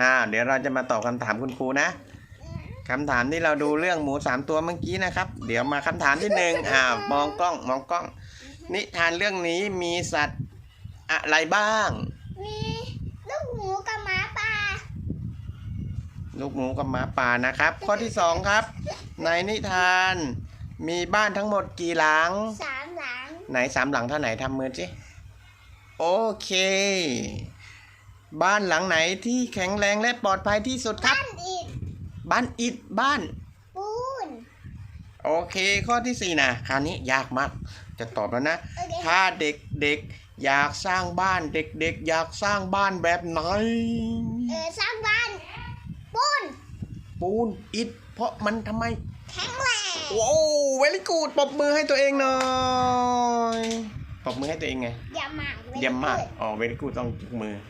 อ่าเดี๋ยวเราจะมาตอบคำถามคุณครูนะคำถามที่เราดูเรื่องหมูสามตัวเมื่อกี้นะครับ เดี๋ยวมาคำถามที่หนึ่งอ่ามองกล้องมองกล้อง นิทานเรื่องนี้มีสัตว์อะไรบ้าง มีลูกหมูกับหมาป่า ลูกหมูกับหมาป่านะครับ ข้อที่สองครับ ในนิทานมีบ้านทั้งหมดกี่หลังสามหลัง ไหนสามหลังเท่าไหนทำมือสิโอเค บ้านหลังไหนที่แข็งแรงและปลอดภัยที่สุดครับ บ้านอิฐบ้านอิฐบ้าน ปูน โอเคข้อที่สี่นะคราวนี้ยากมาก จะตอบแล้วนะ โอเค ถ้าเด็กๆ อยากสร้างบ้านเด็กๆ อยากสร้างบ้านแบบไหน เออสร้างบ้านปูนปูนอิฐเพราะมันทำไม แข็งแรงโอ้เวลิกูดปรบมือให้ตัวเองหน่อยปรบมือให้ตัวเองไงอย่าหมากเยี่ยมมากอ๋อเวลิกูดต้องจุกมือ